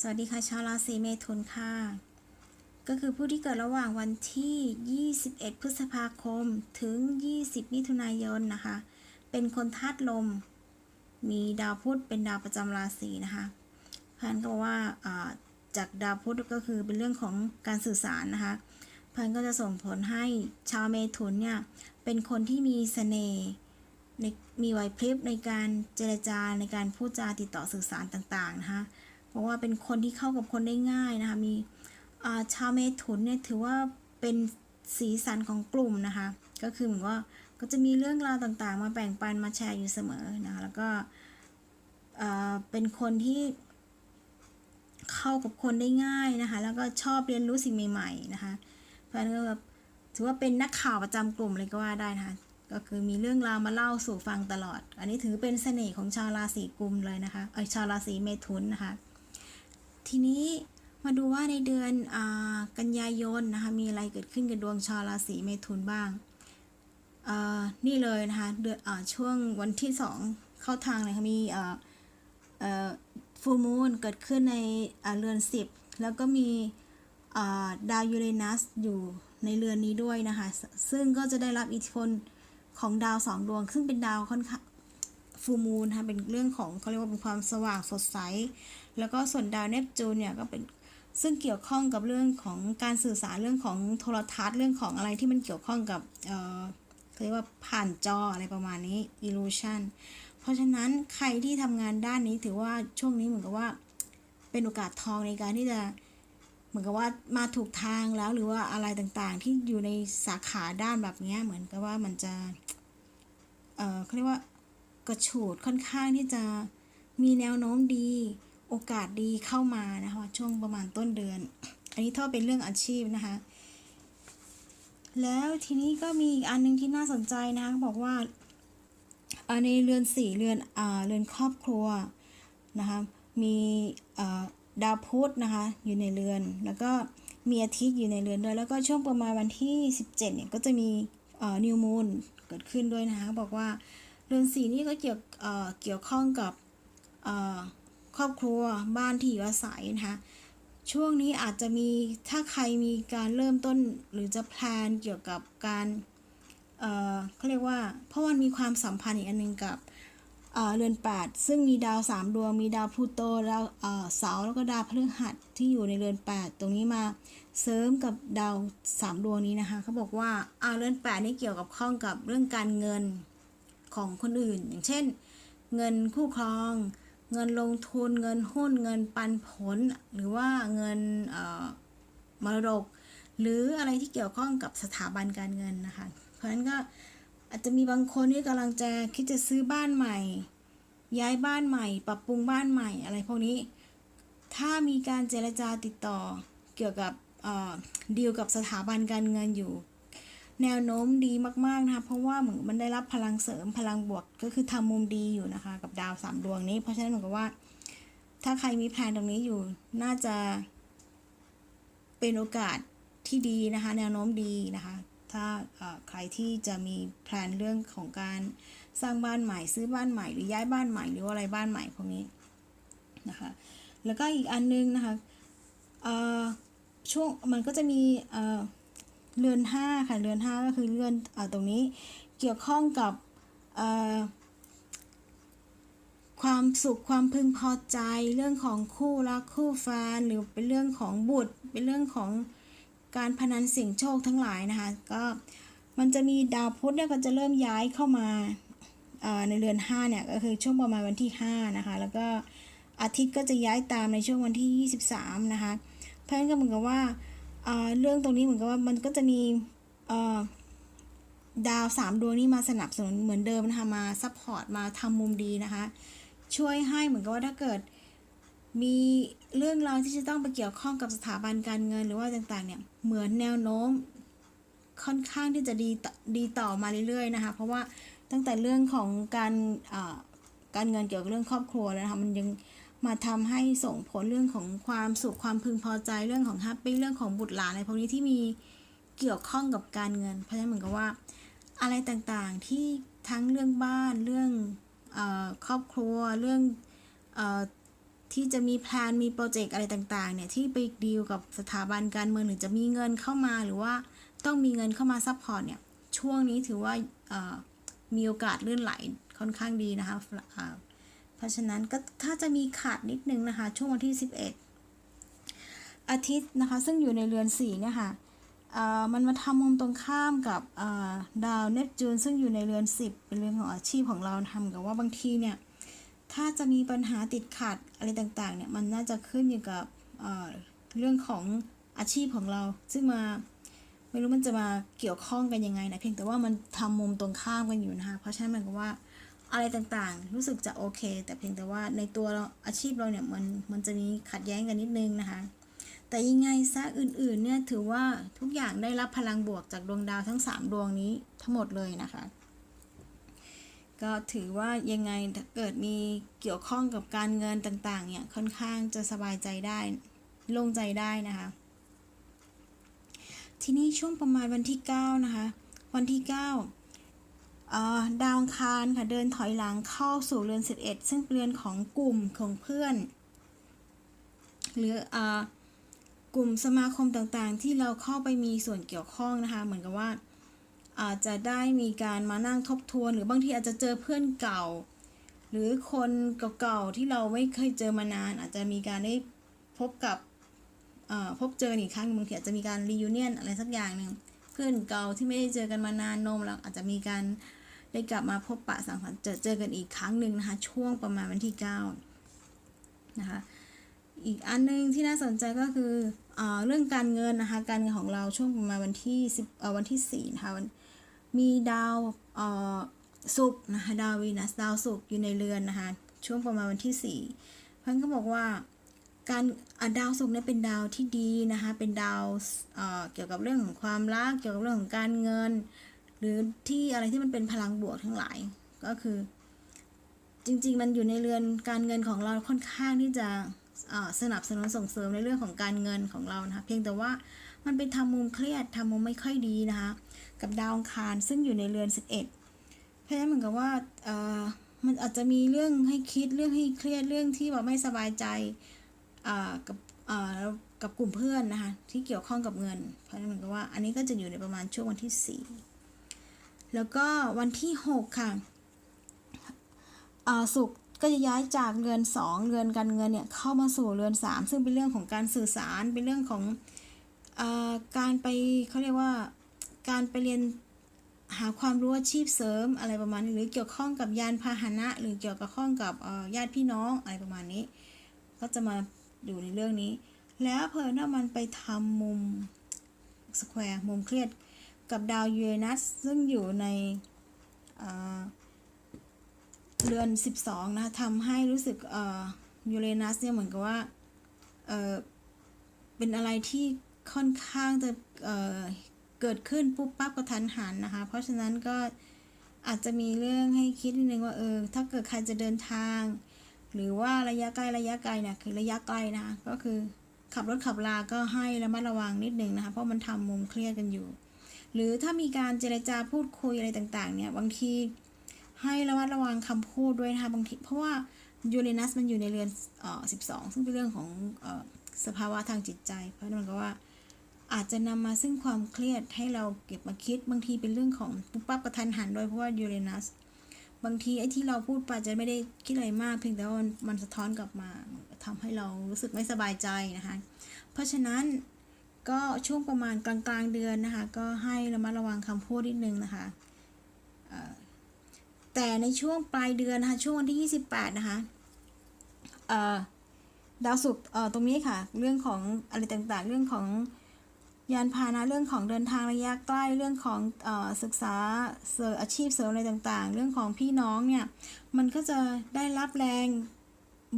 สวัสดีค่ะชาวราศีเมถุนค่ะ ก็คือผู้ที่เกิดระหว่างวันที่ 21 พฤษภาคมถึง 20 มิถุนายนนะคะ เป็นคนธาตุลม มีดาวพุธเป็นดาวประจำราศีนะคะพันก็บอกว่าจากดาวพุธก็คือเป็นเรื่องของการสื่อสารนะคะพันก็จะส่งผลให้ชาวเมถุนเนี่ยเป็นคนที่มีเสน่ห์มีไหวพริบในการเจรจาในการพูดจาติดต่อสื่อสารต่างๆนะคะ เพราะว่าเป็นคนที่เข้ากับคนได้ง่ายนะคะ มีาชาวเมถุนเนี่ยถือว่าเป็นสีสันของกลุ่มนะคะ ก็คือเหมือนว่าก็จะมีเรื่องราวต่างๆ มาแบ่งปันมาแชร์อยู่เสมอนะคะแล้วก็เป็นคนที่เข้ากับคนได้ง่ายนะคะ แล้วก็ชอบเรียนรู้สิ่งใหม่ๆนะคะเพราะฉะนั้นก็แบบถือว่าเป็นนักข่าวประจำกลุ่มเลยก็ว่าได้นะคะก็คือมีเรื่องราวมาเล่าสู่ฟังตลอด อันนี้ถือเป็นเสน่ห์ของชาวราศีกุมเลยนะคะ เออชาวราศีเมถุนนะคะ ทีนี้มาดูว่าในเดือนอกันยายนนะคะมีอะไรเกิดขึ้นกับดวงชาวราศีเมถุนบ้าง นี่เลยนะคะเดือนช่วงวันที่สองเข้าทางเลยค่ะมีฟูมูนเกิดขึ้นในเรือนสิบแล้วก็มีดาวยูเรนัสอยู่ในเรือนนี้ด้วยนะคะซซึ่งก็จะได้รับอิทธิพลของดาวสองดวง ซึ่งเป็นดาวค่อนข้าง ฟูมูนนะคะเป็นเรื่องของเขาเรียกว่าเป็นความสว่างสดใส แล้วก็ส่วนดาวเนปจูนเนี่ยก็เป็นซึ่งเกี่ยวข้องกับเรื่องของการสื่อสารเรื่องของโทรทัศน์เรื่องของอะไรที่มันเกี่ยวข้องกับเอ่อเขาเรียกว่าผ่านจออะไรประมาณนี้ illusion เพราะฉะนั้นใครที่ทำงานด้านนี้ถือว่าช่วงนี้เหมือนกับว่าเป็นโอกาสทองในการที่จะเหมือนกับว่ามาถูกทางแล้วหรือว่าอะไรต่างๆ ที่อยู่ในสาขาด้านแบบนี้เหมือนกับว่ามันจะเออเขาเรียกว่า กระฉูดค่อนข้างที่จะมีแนวโน้มดี โอกาสดีเข้ามานะคะช่วงประมาณต้นเดือน อันนี้ถ้าเป็นเรื่องอาชีพนะคะ แล้วทีนี้ก็มีอีกอันหนึงที่น่าสนใจนะคะบอกว่าอ่าในเรือนสี่เรือนอ่าเรือนครอบครัวนะคะมีดาวพุธนะคะอยู่ในเรือน แล้วก็มีอาทิตย์อยู่ในเรือนด้วย แล้วก็ช่วงประมาณวันที่ 17เนี่ยก็จะมีนิวมูนเกิดขึ้นด้วยนะคะบอกว่า เรือนสี่นี่ก็เกี่ยวเกี่ยวข้องกับครอบครัวบ้านที่อยู่อาศัยนะคะช่วงนี้อาจจะมีถ้าใครมีการเริ่มต้นหรือจะแพลนเกี่ยวกับการเอ่อเขาเรียกว่า เพราะมันมีความสัมพันธ์อีกอันหนึงกับเอ่อเรือนแปดซึ่งมีดาวสามดวงมีดาวพลูโตดาวเอ่อเสาแล้วก็ดาวพฤหัสที่อยู่ในเรือนแปดตรงนี้มาเสริมกับดาวสามดวงนี้นะคะเขาบอกว่าอ่าเรือนแปดนี่เกี่ยวกับข้องกับเรื่องการเงิน ของคนอื่น อย่างเช่น เงินคู่ครอง เงินลงทุน เงินหุ้น เงินปันผล หรือว่าเงินมรดก หรืออะไรที่เกี่ยวข้องกับสถาบันการเงินนะคะ เพราะฉะนั้นก็อาจจะมีบางคนที่กำลังจะคิดจะซื้อบ้านใหม่ ย้ายบ้านใหม่ ปรับปรุงบ้านใหม่ อะไรพวกนี้ ถ้ามีการเจรจาติดต่อเกี่ยวกับเดีลกับสถาบันการเงินอยู่ แนวโน้มดีมากๆนะคะเพราะว่าเหมือนมันได้รับพลังเสริมพลังบวกก็คือทำมุมดีอยู่นะคะ กับดาวสามดวงนี้ เพราะฉะนั้นเหมือนกับว่า ถ้าใครมีแผนตรงนี้อยู่น่าจะ เป็นโอกาสที่ดีนะคะ แนวโน้มดีนะคะ ถ้าใครที่จะมีแผนเรื่องของการสร้างบ้านใหม่ซื้อบ้านใหม่หรือย้ายบ้านใหม่หรืออะไรบ้านใหม่พวกนี้นะคะแล้วก็อีกอันนึงนะคะช่วงมันก็จะมี เรือนห้าค่ะเรือนห้าก็คือเรือนอตรงนี้เกี่ยวข้องกับความสุขความพึงพอใจเรื่องของคู่รักคู่แฟนหรือเป็นเรื่องของบุตร เป็นเรื่องของการพนันเสี่ยงโชคทั้งหลายนะคะก็มันจะมีดาวพุธเนี่ยก็จะเริ่มย้ายเข้ามาในเรือนห้าเนี่ยก็คือช่วงประมาณวันที่ห้านะคะแล้วก็อาทิตย์ก็จะย้ายตามในช่วงวันที่ 23นะคะเพราะฉะนั้นก็เหมือนกับว่า เรื่องตรงนี้เหมือนกับว่ามันก็จะมีดาวสามดวงนี้มาสนับสนุนเหมือนเดิมนะคะมาซัพพอร์ตมาทำมุมดีนะคะ ช่วยให้เหมือนกับว่าถ้าเกิดมีเรื่องราวที่จะต้องไปเกี่ยวข้องกับสถาบันการเงินหรือว่าต่างๆเนี่ยเหมือนแนวโน้มค่อนข้างที่จะดีต่อดีต่อมาเรื่อยๆนะคะ เพราะว่าตั้งแต่เรื่องของการการเงินเกี่ยวกับเรื่องครอบครัวแล้วนะคะมันยัง มาทำให้ส่งผลเรื่องของความสุขความพึงพอใจเรื่องของแฮปปี้เรื่องของบุตรหลานอะไรพวกนี้ที่มีเกี่ยวข้องกับการเงิน เพราะฉะนั้นเหมือนกับว่า อะไรต่างๆที่ทั้งเรื่องบ้านเรื่องอครอบครัวเรื่องอที่จะมีแพลนมีโปรเจกต์อะไรต่างๆเนี่ยที่ไปดีลกับสถาบันการเมืองหรือจะมีเงินเข้ามาหรือว่าต้องมีเงินเข้ามาซัพพอร์ตเนี่ยช่วงนี้ถือว่ามีโอกาสเลื่อนไหลค่อนข้างดีนะคะ เพราะฉะนั้นก็ถ้าจะมีขาดนิดนึงนะคะ ช่วงวันที่ 11 อาทิตย์นะคะ ซึ่งอยู่ในเรือนสีเนี่ยค่ะมันมาทำมุมตรงข้ามกับดาวเนปจูนซึ่งอยู่ในเรือน 10 เป็นเรื่องของอาชีพของเราทำกับว่าบางทีเนี่ยถ้าจะมีปัญหาติดขัดอะไรต่างๆเนี่ยมันน่าจะขึ้นอยู่กับเเรื่องของอาชีพของเรา ซึ่งมาไม่รู้มันจะมาเกี่ยวข้องกันยังไงนะเพียงแต่ว่ามันทำมุมตรงข้ามกันอยู่นะคะเพราะฉะนั้นหมายความว่า อะไรต่างๆ รู้สึกจะโอเค แต่เพียงแต่ว่าในตัวเราอาชีพเราเนี่ยมันมันจะมีขัดแย้งกันนิดนึงนะคะ แต่ยังไงซะอื่นๆเนี่ยถือว่าทุกอย่างได้รับพลังบวกจากดวงดาวทั้ง 3 ดวงนี้ทั้งหมดเลยนะคะก็ถือว่ายังไงถ้าเกิดมีเกี่ยวข้องกับการเงินต่างๆ เนี่ยค่อนข้างจะสบายใจได้โล่งใจได้นะคะ ทีนี้ช่วงประมาณวันที่ 9 นะคะ วันที่9เอ่อ ดาวคารค่ะเดินถอยหลังเข้าสู่เรือน 11 ซึ่งเป็นเรือนของกลุ่มของเพื่อน หรืออกลุ่มสมาคมต่างๆ ที่เราเข้าไปมีส่วนเกี่ยวข้องนะคะ เหมือนกับว่าอาจจะได้มีการมานั่งทบทวน หรือบางทีอาจจะเจอเพื่อนเก่า หรือคนเก่าๆที่เราไม่เคยเจอมานาน อาจจะมีการได้พบกับพบเจออีกครั้งบางทีอาจจะมีการรียูเนียนอะไรสักอย่างหนึ่งเพื่อนเก่าที่ไม่ได้เจอกันมานานนมแล้วอาจจะมีการ ได้กลับมาพบปะสังสรรค์เจอเจอกันอีกครั้งหนึ่งนะคะ ช่วงประมาณวันที่ 9 นะคะ อีกอันหนึงที่น่าสนใจก็คือเอเรื่องการเงินนะคะ การเงินของเราช่วงประมาณวันที่10เอ่อวันที่4นะคะวันมีดาวเอ่อศุกร์นะคะดาววีนัสดาวศุกร์อยู่ในเรือนนะคะ ช่วงประมาณวันที่4เพื่อนก็บอกว่าการดาวศุกร์เนี่ยเป็นดาวที่ดีนะคะ เป็นดาวเเกี่ยวกับเรื่องของความรัก เกี่ยวกับเรื่องของการเงิน รือที่อะไรที่มันเป็นพลังบวกทั้งหลาย ก็คือ จริง ๆ มันอยู่ในเรือนการเงินของเราค่อนข้างที่จะสนับสนุนส่งเสริมในเรื่องของการเงินของเรานะคะเพียงแต่ว่ามันเป็นทำมุมเครียดทำมุมไม่ค่อยดีนะคะกับดาวองคารซึ่งอยู่ในเรือน 11 เพราะฉะนั้นเหมือนกับว่ามันอาจจะมีเรื่องให้คิดเรื่องให้เครียดเรื่องที่แบบไม่สบายใจกับกับกลุ่มเพื่อนนะคะที่เกี่ยวข้องกับเงิน เพราะฉะนั้นเหมือนกับว่าอันนี้ก็จะอยู่ในประมาณช่วงวันที่ 4 แล้วก็วันที่ 6 ค่ะอ่าศุกก็จะย้ายจากเรือน 2 เรือนการเงินเนี่ยเข้ามาสู่เรือน 3 ซึ่งเป็นเรื่องของการสื่อสารเป็นเรื่องของอาการไปเขาเรียกว่าการไปเรียนหาความรู้อาชีพเสริมอะไรประมาณนี้หรือเกี่ยวข้องกับยานพาหนะ หรือเกี่ยวกับข้องกับอ่อญาติพี่น้องอะไรประมาณนี้ ก็จะมาอยู่ในเรื่องนี้ แล้วเพอว่ามันไปทำมุมสแควร์มุมเครียด กับดาวยูเรนัสซึ่งอยู่ในเรือน 12นะคะทำให้รู้สึกยูเรนัสเนี่ยเหมือนกับว่าเเป็นอะไรที่ค่อนข้างจะเเกิดขึ้นปุ๊บปั๊บกระทันหันนะคะ เพราะฉะนั้นก็อาจจะมีเรื่องให้คิดนิดนึงว่าเออถ้าเกิดใครจะเดินทาง หรือว่าระยะใกล้ระยะไกลเนี่ยคือระยะไกลนะคะก็คือขับรถขับลาก็ให้ระมัดระวังนิดนึงนะคะ เพราะมันทำมุมเครียดกันอยู่ หรือถ้ามีการเจรจาพูดคุยอะไรต่างๆ เนี่ย บางทีให้ระมัดระวังคำพูดด้วยนะคะบางทีเพราะว่ายูเรนัสมันอยู่ในเรือนเอ่อ12ซึ่งเป็นเรื่องของเอ่อสภาวะทางจิตใจ เพราะนั่นก็ว่าอาจจะนำมาซึ่งความเครียดให้เราเก็บมาคิด บางทีเป็นเรื่องของปุ๊บปั๊บกระทันหันด้วยเพราะว่ายูเรนัสบางทีไอ้ที่เราพูดไปจะไม่ได้คิดอะไรมาก เพียงแต่ว่ามันมันสะท้อนกลับมาทำให้เรารู้สึกไม่สบายใจนะคะ เพราะฉะนั้น ก็ช่วงประมาณกลางๆเดือนนะคะ ก็ให้ระมัดระวังคำพูดนิดนึงนะคะ แต่ในช่วงปลายเดือนนะคะช่วงวันที่ 28 นะคะดาวศุกร์ตรงนี้ค่ะ เรื่องของอะไรต่างๆ เรื่องของยานพาหนะเรื่องของเดินทางระยะใกล้เรื่องของอศึกษาเสริมอาชีพเสริมอะไรต่างๆ เรื่องของพี่น้องเนี่ย มันก็จะได้รับแรง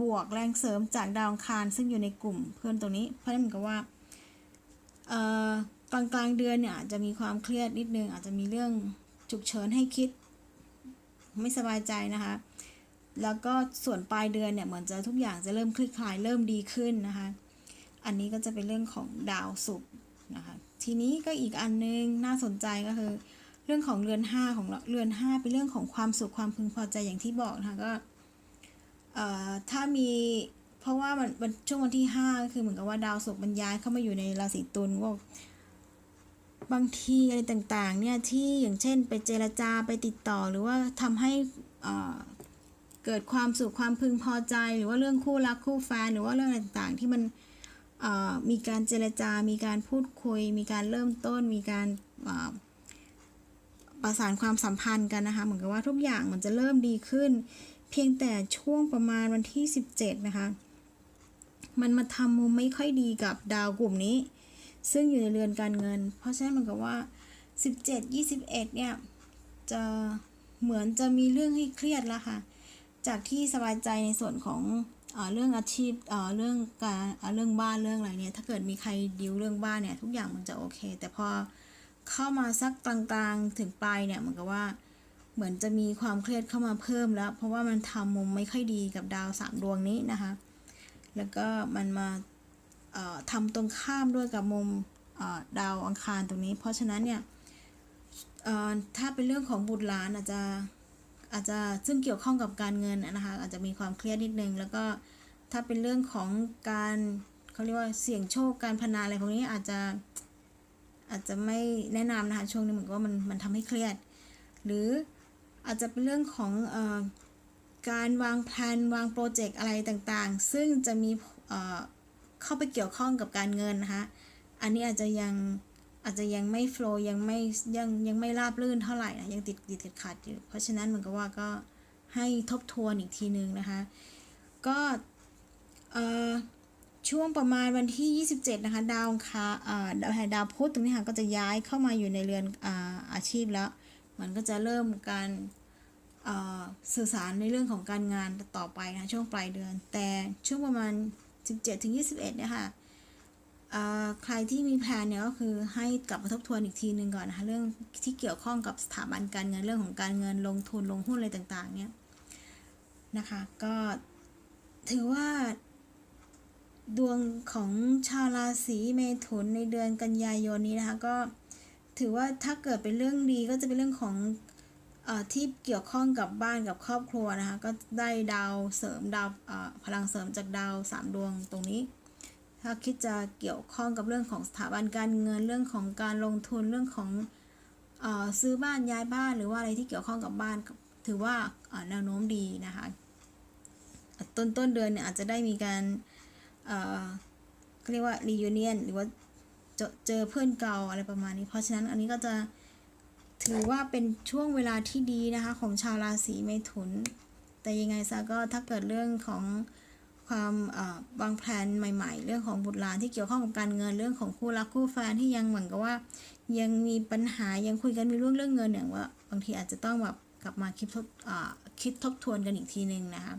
บวกแรงเสริมจากดาวคารซึ่งอยู่ในกลุ่มเพื่อนตรงนี้เพราะฉะนั้นเหมือนกับว่า เอ่อกลางกลางเดือนเนี่ยอาจจะมีความเครียดนิดนึงอาจจะมีเรื่องฉุกเฉินให้คิด ไม่สบายใจนะคะ แล้วก็ส่วนปลายเดือนเนี่ยเหมือนจะทุกอย่างจะเริ่มคลี่คลายเริ่มดีขึ้นนะคะ อันนี้ก็จะเป็นเรื่องของดาวศุกร์นะคะทีนี้ก็อีกอันนึงน่าสนใจก็คือ เรื่องของเรือนห้าของเราเรือนห้าเป็นเรื่องของความสุขความพึงพอใจอย่างที่บอกนะคะก็ถ้ามี เพราะว่ามันมันช่วงวันที่ห้าคือเหมือนกับว่าดาวศุกร์มันย้ายเข้ามาอยู่ในราศีตุลว่าบางทีอะไรต่างๆ เนี่ยที่อย่างเช่นไปเจรจาไปติดต่อหรือว่าทำให้อ่าเกิดความสุขความพึงพอใจ หรือว่าเรื่องคู่รักคู่แฟนหรือว่าเรื่องอะไรต่างๆ ที่มันมีการเจรจา มีการพูดคุย มีการเริ่มต้น มีการาประสานความสัมพันธ์กันนะคะ เหมือนกับว่าทุกอย่างมันจะเริ่มดีขึ้น เพียงแต่ช่วงประมาณวันที่ 17 นะคะ มันมาทำมุมไม่ค่อยดีกับดาวกลุ่มนี้ ซึ่งอยู่ในเรือนการเงิน เพราะฉะนั้นมือนกับว่า 17 21 เนี่ย จะเหมือนจะมีเรื่องให้เครียดแล้วค่ะ จากที่สบายใจในส่วนของเรื่องอาชีพเรื่องการเรื่องบ้านเรื่องอะไรเนี่ย ถ้าเกิดมีใครดิวเรื่องบ้านเนี่ยทุกอย่างมันจะโอเค แต่พอเข้ามาสักกลางๆถึงปลายเนี่ยเหมือนกับว่าเหมือนจะมีความเครียดเข้ามาเพิ่มแล้ว เพราะว่ามันทำมุมไม่ค่อยดีกับดาวสามดวงนี้นะคะ แล้วก็มันมาทำตรงข้ามด้วยกับมุมดาวอังคารตรงนี้ เพราะฉะนั้นเนี่ยถ้าเป็นเรื่องของบุตรหลานอาจจะอาจจะซึ่งเกี่ยวข้องกับการเงินนะคะอาจจะมีความเครียดนิดนึง แล้วก็ถ้าเป็นเรื่องของการเขาเรียกว่าเสี่ยงโชคการพนันอะไรพวกนี้อาจจะอาจจะไม่แนะนำนะคะช่วงนี้เหมือนกับว่ามันมันทำให้เครียด หรืออาจจะเป็นเรื่องของ การวางแผนวางโปรเจกต์อะไรต่างๆ ซึ่งจะมีเข้าไปเกี่ยวข้องกับการเงินนะคะ อันนี้อาจจะยังอาจจะยังไม่โฟล์ยังไม่ยังยังไม่ราบรื่นเท่าไหร่นะยังติดติดขัดขัดอยู่ เพราะฉะนั้นเหมือนกับว่าก็ให้ทบทวนอีกทีนึงนะคะ ก็ช่วงประมาณวันที่ 27 นะคะ ดาวอังคาเอ่อดาวดาวพุธตรงนี้ค่ะก็จะย้ายเข้ามาอยู่ในเรือนอาอาชีพแล้ว มันก็จะเริ่มการ สื่อสารในเรื่องของการงานต่อไปนะช่วงปลายเดือน แต่ช่วงประมาณ 17ถึง21เนี่ยค่ะใครที่มีแผนเนี่ยก็คือให้กลับมาทบทวนอีกทีหนึ่งก่อนนะคะเรื่องที่เกี่ยวข้องกับสถาบันการเงินเรื่องของการเงินลงทุนลงหุ้นอะไรต่างๆเนี่ยนะคะก็ถือว่าดวงของชาวราศีเมถุนในเดือนกันยายนนี้นะคะก็ถือว่าถ้าเกิดเป็นเรื่องดีก็จะเป็นเรื่องของ ที่เกี่ยวข้องกับบ้านกับครอบครัวนะคะก็ได้ดาวเสริมดาวพลังเสริมจากดาวสามดวงตรงนี้ ถ้าคิดจะเกี่ยวข้องกับเรื่องของสถาบันการเงินเรื่องของการลงทุนเรื่องของอซื้อบ้านย้ายบ้านหรือว่าอะไรที่เกี่ยวข้องกับบ้าน ถือว่าแนวโน้มดีนะคะต้นต้นเดือนเนี่ยอาจจะได้มีการเขาเรียกว่า reunion หรือว่าเจเจอเพื่อนเก่าอะไรประมาณนี้ เพราะฉะนั้นอันนี้ก็จะ ถือว่าเป็นช่วงเวลาที่ดีนะคะ ของชาวราศีเมถุน แต่ยังไงซะก็ถ้าเกิดเรื่องของความวางแผนใหม่ ๆ เรื่องของบุตรหลานที่เกี่ยวข้องกับการเงินเรื่องของคู่รักคู่แฟนที่ยังเหมือนกับว่า ยังมีปัญหายังคุยกันมีเรื่องเรื่องเงินเนี่ยว่าบางทีอาจจะต้องแบบกลับมาคิดทบอ่าคิดทบทวนกันอีกทีหนึ่งนะคะ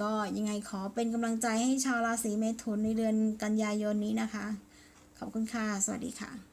ก็ยังไงขอเป็นกำลังใจให้ชาวราศีเมถุนในเดือนกันยายนนี้นะคะ ขอบคุณค่ะ สวัสดีค่ะ